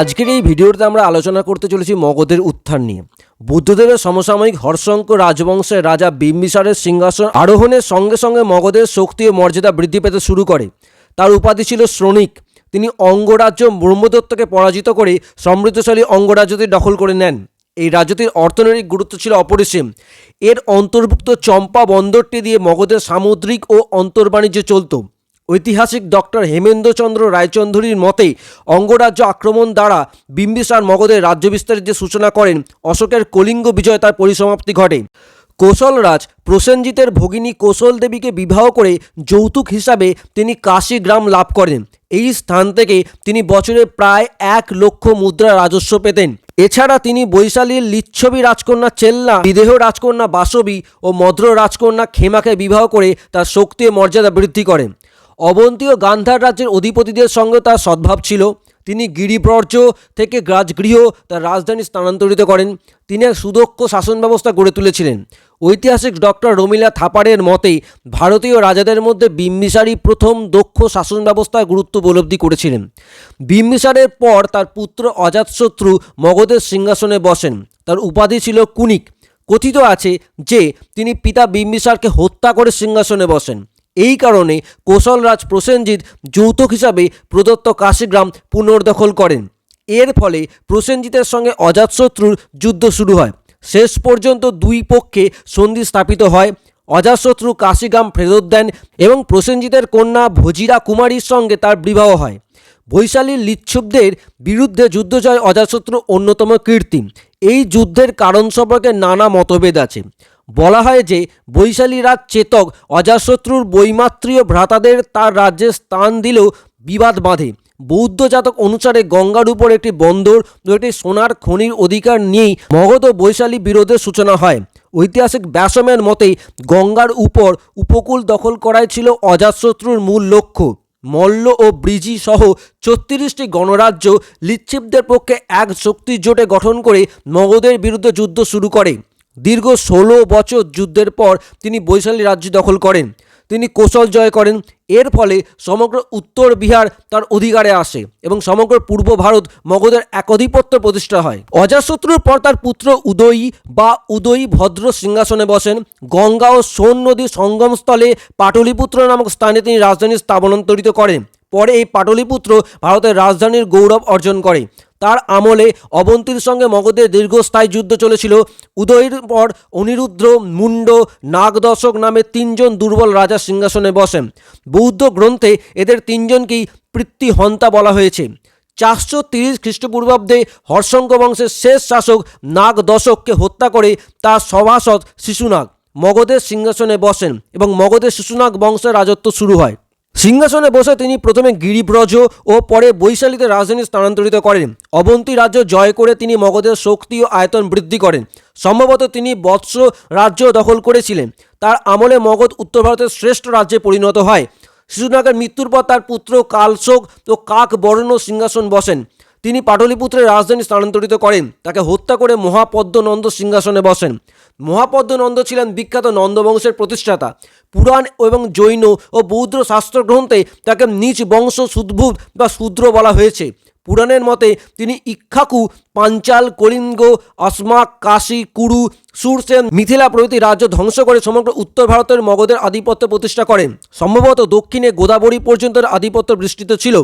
আজকের এই ভিডিওতে আমরা আলোচনা করতে চলেছি মগধের উত্থান নিয়ে। বুদ্ধদেবের সমসাময়িক হর্ষঙ্ক রাজবংশের রাজা বিম্বিসারের সিংহাসন আরোহণের সঙ্গে সঙ্গে মগধের শক্তি ও মর্যাদা বৃদ্ধি পেতে শুরু করে। তার উপাধি ছিল শ্রমিক। তিনি অঙ্গরাজ্য ব্রহ্মদত্তকে পরাজিত করে সমৃদ্ধশালী অঙ্গরাজ্যটি দখল করে নেন। এই রাজ্যটির অর্থনৈতিক গুরুত্ব ছিল অপরিসীম। এর অন্তর্ভুক্ত চম্পা বন্দরটি দিয়ে মগধের সামুদ্রিক ও অন্তর্বাণিজ্য চলত। ঐতিহাসিক ডক্টর হেমেন্দ্রচন্দ্র রায়চৌধুরীর মতে অঙ্গরাজ্য আক্রমণ দ্বারা বিম্বিসার মগধের রাজ্য বিস্তারের যে সূচনা করেন, অশোকের কলিঙ্গ বিজয় তার পরিসমাপ্তি ঘটে। কৌশলরাজ প্রসেনজিতের ভগিনী কৌশল দেবীকে বিবাহ করে যৌতুক হিসাবে তিনি কাশী গ্রাম লাভ করেন। এই স্থান থেকে তিনি বছরে প্রায় এক লক্ষ মুদ্রা রাজস্ব পেতেন। এছাড়া তিনি বৈশালীর লিচ্ছবি রাজকন্যা চেল্লা, বিদেহ রাজকন্যা বাসবি ও মদ্র রাজকন্যা খেমাকে বিবাহ করে তার শক্তি ও মর্যাদা বৃদ্ধি করেন। অবন্তী ও গান্ধার রাজ্যের অধিপতিদের সঙ্গে তার সদ্ভাব ছিল। তিনি গিরিব্রজ থেকে রাজগৃহ তার রাজধানী স্থানান্তরিত করেন। তিনি এক সুদক্ষ শাসন ব্যবস্থা গড়ে তুলেছিলেন। ঐতিহাসিক ডক্টর রমিলা থাপারের মতে ভারতীয় রাজাদের মধ্যে বিম্বিসারই প্রথম দক্ষ শাসন ব্যবস্থার গুরুত্ব উপলব্ধি করেছিলেন। বিম্বিসারের পর তার পুত্র অজাতশত্রু মগধের সিংহাসনে বসেন। তার উপাধি ছিল কুনিক। কথিত আছে যে, তিনি পিতা বিম্বিসারকে হত্যা করে সিংহাসনে বসেন। এই কারণে কৌশলরাজ প্রসেনজিৎ যৌতুক হিসাবে প্রদত্ত কাশীগ্রাম পুনর্দখল করেন। এর ফলে প্রসেনজিতের সঙ্গে অজাতশত্রুর যুদ্ধ শুরু হয়। শেষ পর্যন্ত দুই পক্ষে সন্ধি স্থাপিত হয়। অজাশত্রু কাশীগ্রাম ফেরত দেন এবং প্রসেনজিতের কন্যা ভজিরা কুমারীর সঙ্গে তার বিবাহ হয়। বৈশালীর লিচ্ছুবদের বিরুদ্ধে যুদ্ধ যুদ্ধজয় অজাশত্রু অন্যতম কীর্তি। এই যুদ্ধের কারণ সম্পর্কে নানা মতভেদ আছে। বলা হয় যে বৈশালী রাজ চেতক অজাশত্রুর বৈমাত্রীয় ভ্রাতাদের তার রাজ্যে স্থান দিলেও বিবাদ বাঁধে। বৌদ্ধ জাতক অনুসারে গঙ্গার উপর একটি বন্দর একটি সোনার খনির অধিকার নিয়েই মগধ ও বৈশালী বিরোধের সূচনা হয়। ঐতিহাসিক ব্যাসমের মতে গঙ্গার উপর উপকূল দখল করাই ছিল অজাতশত্রুর মূল লক্ষ্য। মল্ল ও ব্রিজি সহ ছত্রিশটি গণরাজ্য লিচ্ছিপদের পক্ষে এক শক্তি জোটে গঠন করে মগধের বিরুদ্ধে যুদ্ধ শুরু করে। দীর্ঘ ষোলো বছর যুদ্ধের পর তিনি বৈশালী রাজ্য দখল করেন। তিনি কৌশল জয় করেন। এর ফলে সমগ্র উত্তর বিহার তার অধিকারে আসে এবং সমগ্র পূর্ব ভারত মগধের একধিপত্য প্রতিষ্ঠা হয়। অজাশত্রুর পর তার পুত্র উদয়ী বা উদয়ী ভদ্র সিংহাসনে বসেন। গঙ্গা ও সোন নদীর সঙ্গমস্থলে পাটলিপুত্র নামক স্থানে তিনি রাজধানী স্থাপনান্তরিত করেন। পরে এই পাটলিপুত্র ভারতের রাজধানীর গৌরব অর্জন করে। তার আমলে অবন্তীর সঙ্গে মগধের দীর্ঘস্থায়ী যুদ্ধ চলেছিল। উদয়ের পর অনিরুদ্র মুন্ড নাগদশক নামে তিনজন দুর্বল রাজা সিংহাসনে বসেন। বৌদ্ধ গ্রন্থে এদের তিনজনকেই পৃথ্বীহন্তা বলা হয়েছে। চারশো তিরিশ খ্রিস্টপূর্বাব্দে হর্ষঙ্ক বংশের শেষ শাসক নাগ দশককে হত্যা করে তার সভাসদ শিশুনাগ মগধের সিংহাসনে বসেন এবং মগধের শিশুনাগ বংশের রাজত্ব শুরু হয়। সিংহাসনে বসে তিনি প্রথমে গিরিব্রজ ও পরে বৈশালীতে রাজধানী স্থানান্তরিত করেন। অবন্তী রাজ্য জয় করে তিনি মগধের শক্তি ও আয়তন বৃদ্ধি করেন। সম্ভবত তিনি বৎস রাজ্য দখল করেছিলেন। তার আমলে মগধ উত্তর ভারতের শ্রেষ্ঠ রাজ্যে পরিণত হয়। শিশুনাগের মৃত্যুর পর তার পুত্র কালশোক ও কাক বর্ণ সিংহাসন বসেন। তিনি পাটলিপুত্রের রাজধানী স্থানান্তরিত করেন। তাকে হত্যা করে মহাপদ্মনন্দ সিংহাসনে বসেন। মহাপদ্মনন্দ ছিলেন বিখ্যাত নন্দবংশের প্রতিষ্ঠাতা। পুরাণ এবং জৈন ও বৌদ্ধ শাস্ত্র গ্রন্থে তাকে নিজ বংশ সুদ্ভুত বা শূদ্র বলা হয়েছে। পুরাণের মতে তিনি ইক্ষাকু পাঞ্চাল, কলিঙ্গ অসমা কাশী, কুরু, সুরসেন মিথিলা প্রভৃতি রাজ্য ধ্বংস করে সমগ্র উত্তর ভারতের মগধের আধিপত্য প্রতিষ্ঠা করেন সম্ভবত দক্ষিণে গোদাবরী পর্যন্ত আধিপত্য বিস্তৃত ছিল।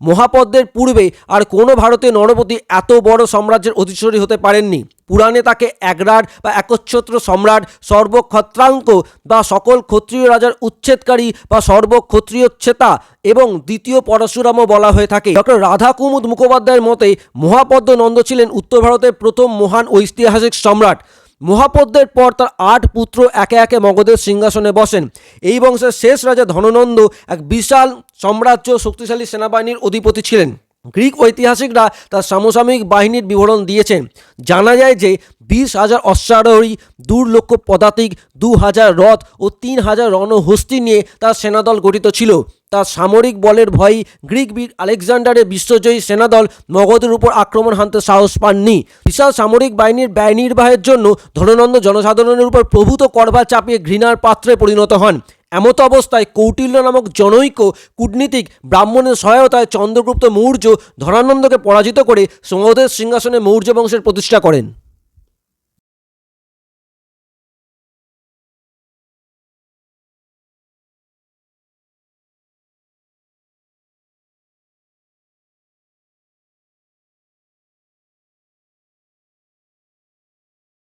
মহাপদ্মের পূর্বে আর কোনো ভারতীয় নরপতি এত বড় সাম্রাজ্যের অধিশ্বরী হতে পারেননি। পুরাণে তাকে একরাট বা একচ্ছত্র সম্রাট, সর্বক্ষত্রাঙ্ক বা সকল ক্ষত্রিয় রাজার উচ্ছেদকারী বা সর্বক্ষত্রিয়োচ্ছেতা এবং দ্বিতীয় পরশুরামও বলা হয়ে থাকে। ডক্টর রাধা কুমুদ মুখোপাধ্যায়ের মতে মহাপদ্ম নন্দ ছিলেন উত্তর ভারতের প্রথম মহান ঐতিহাসিক সম্রাট। মহাপদ্মের পর তার আট পুত্র একে একে মগধের সিংহাসনে বসেন। এই বংশের শেষ রাজা ধননন্দ এক বিশাল সাম্রাজ্য শক্তিশালী সেনাবাহিনীর অধিপতি ছিলেন। গ্রিক ঐতিহাসিকরা তার সমসাময়িক বাহিনীর বিবরণ দিয়েছেন। জানা যায় যে বিশ হাজার অশ্বারোহী দু লক্ষ পদাতিক দু হাজার রথ ও তিন হাজার রণহস্তি নিয়ে তার সেনাদল গঠিত ছিল। তার সামরিক বলের ভয়ই গ্রিক বীর আলেকজান্ডারের বিশ্বজয়ী সেনাদল মগধের উপর আক্রমণ হানতে সাহস পাননি। বিশাল সামরিক বাহিনীর ব্যয় নির্বাহের জন্য ধননন্দ জনসাধারণের উপর প্রভূত করবার চাপিয়ে ঘৃণার পাত্রে পরিণত হন। এমত অবস্থায় কৌটিল্য নামক জনৈক কূটনীতিক ব্রাহ্মণের সহায়তায় চন্দ্রগুপ্ত মৌর্য ধরানন্দকে পরাজিত করে সৌদের সিংহাসনে মৌর্য বংশের প্রতিষ্ঠা করেন।